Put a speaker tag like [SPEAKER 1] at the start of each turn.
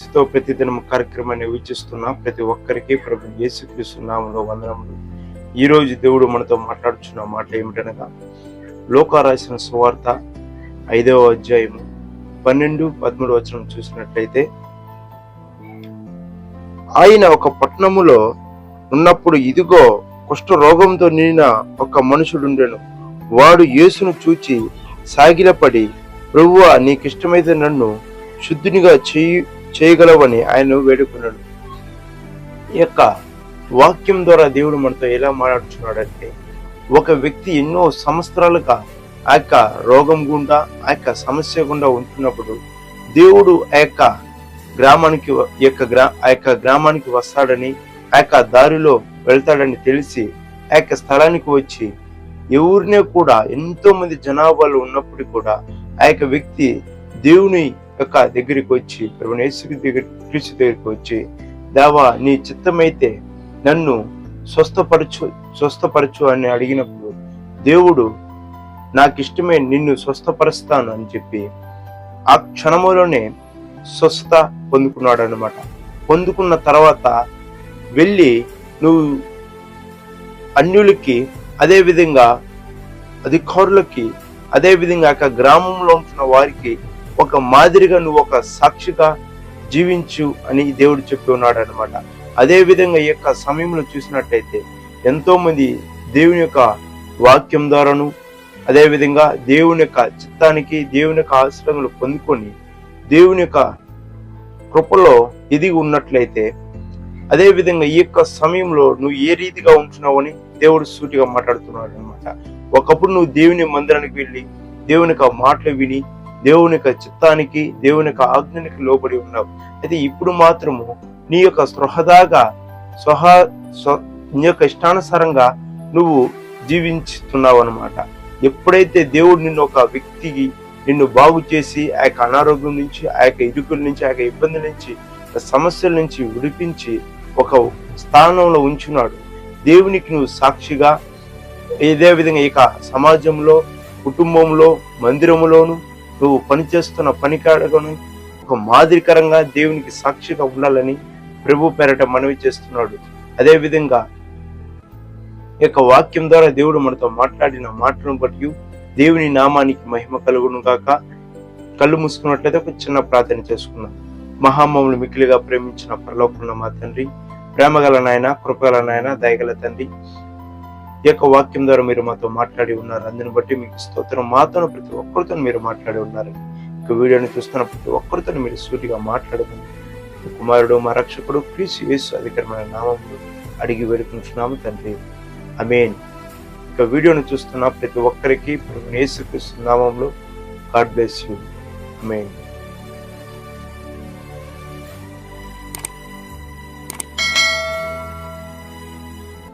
[SPEAKER 1] తో ప్రతిదినం కార్యక్రమాన్ని వీక్షిస్తున్న ప్రతి ఒక్కరికి ప్రభు యేసుక్రీస్తు వందనములు. ఈ రోజు దేవుడు మనతో మాట్లాడుచున్న మాట ఏమిటనగా లోక రాసిన సువార్త ఐదవ అధ్యాయము పన్నెండు పదమూడు వచనం చూసినట్లయితే ఆయన ఒక పట్టణములో ఉన్నప్పుడు ఇదిగో కుష్ఠ రోగంతో నిండిన ఒక మనుషుడుండెను. వాడు యేసును చూచి సాగిలపడి ప్రభువా నీకిష్టమైతే నన్ను శుద్ధునిగా చేయు చేయగలవని ఆయన వేడుకున్నాడు. ఈ యొక్క వాక్యం ద్వారా దేవుడు మనతో ఎలా మాట్లాడుతున్నాడంటే ఒక వ్యక్తి ఎన్నో సంవత్సరాలుగా ఆ యొక్క రోగం గుండా ఆ యొక్క సమస్య గుండా ఉంటున్నప్పుడు దేవుడు ఆ యొక్క గ్రామానికి యొక్క గ్రా ఆ యొక్క గ్రామానికి వస్తాడని ఆ యొక్క దారిలో వెళ్తాడని తెలిసి ఆ యొక్క స్థలానికి వచ్చి ఎవరినే కూడా ఎంతో మంది జనాభాలు ఉన్నప్పుడు కూడా ఆ యొక్క వ్యక్తి దేవుని యొక్క దగ్గరికి వచ్చి ప్రభునేశ్వరి దగ్గర క్రీస్తు దగ్గరికి వచ్చి దేవా నీ చిత్తమైతే నన్ను స్వస్థపరచు స్వస్థపరచు అని అడిగినప్పుడు దేవుడు నాకు ఇష్టమే నిన్ను స్వస్థపరుస్తాను అని చెప్పి ఆ క్షణములోనే స్వస్థత పొందుకున్నాడు అనమాట పొందుకున్న తర్వాత వెళ్ళి నువ్వు అన్యులకి అదే విధంగా అధికారులకి అదే విధంగా ఆ గ్రామంలో ఉంటున్న వారికి ఒక మాదిరిగా నువ్వు ఒక సాక్షిగా జీవించు అని దేవుడు చెప్పి ఉన్నాడు అనమాట అదేవిధంగా ఈ యొక్క సమయంలో చూసినట్టయితే ఎంతో మంది దేవుని యొక్క వాక్యం ద్వారాను అదేవిధంగా దేవుని యొక్క చిత్తానికి దేవుని యొక్క ఆశ్రమలు పొందుకొని దేవుని యొక్క కృపలో ఎదిగి ఉన్నట్లయితే అదేవిధంగా ఈ యొక్క సమయంలో నువ్వు ఏ రీతిగా ఉంటున్నావని దేవుడు సూటిగా మాట్లాడుతున్నాడు అనమాట ఒకప్పుడు నువ్వు దేవుని మందిరానికి వెళ్ళి దేవుని యొక్క మాటలు విని దేవుని యొక్క చిత్తానికి దేవుని యొక్క ఆజ్ఞనికి లోబడి ఉన్నావు. అయితే ఇప్పుడు మాత్రము నీ యొక్క స్పృహదాగా స్వహ నీ యొక్క ఇష్టానుసారంగా నువ్వు జీవించుతున్నావు అనమాట ఎప్పుడైతే దేవుడు నిన్ను ఒక వ్యక్తికి నిన్ను బాగు చేసి ఆ యొక్క అనారోగ్యం నుంచి ఆ యొక్క ఇరుకుల నుంచి ఆ యొక్క ఇబ్బంది నుంచి సమస్యల నుంచి విడిపించి ఒక స్థానంలో ఉంచున్నాడు. దేవునికి నువ్వు సాక్షిగా ఇదే విధంగా ఇక సమాజంలో కుటుంబంలో మందిరములోను నువ్వు పనిచేస్తున్న పనికాడగను ఒక మాదిరికరంగా దేవునికి సాక్షిగా ఉండాలని ప్రభు పేరట మనవి చేస్తున్నాడు. అదే విధంగా ఈ యొక్క వాక్యం ద్వారా దేవుడు మనతో మాట్లాడిన మాటను బట్టి దేవుని నామానికి మహిమ కలుగును గాక. కళ్ళు మూసుకున్నట్లయితే ఒక చిన్న ప్రార్థన చేసుకున్నాం మహామములు మిక్కిలిగా ప్రేమించిన పరలోకంలో మా తండ్రి ప్రేమగల నాయన కృపగల నాయన దయగల తండ్రి ఈ యొక్క వాక్యం ద్వారా మీరు మాతో మాట్లాడి ఉన్నారు. అందుని బట్టి మీకు స్తోత్రం. మాతో ప్రతి ఒక్కరితో మీరు మాట్లాడి ఉన్నారు. ఇక వీడియోని చూస్తున్న ప్రతి ఒక్కరితో మీరు సూటిగా మాట్లాడుతుంది కుమారుడు మా రక్షకుడు క్రీస్ యేసు అధికరమైన నామంలో అడిగి వేడుకుంటున్నాము తండ్రి. అమేన్ ఇక వీడియోని చూస్తున్న ప్రతి ఒక్కరికి యేసు నామంలో గాడ్ బ్లెస్ యూ. అమేన్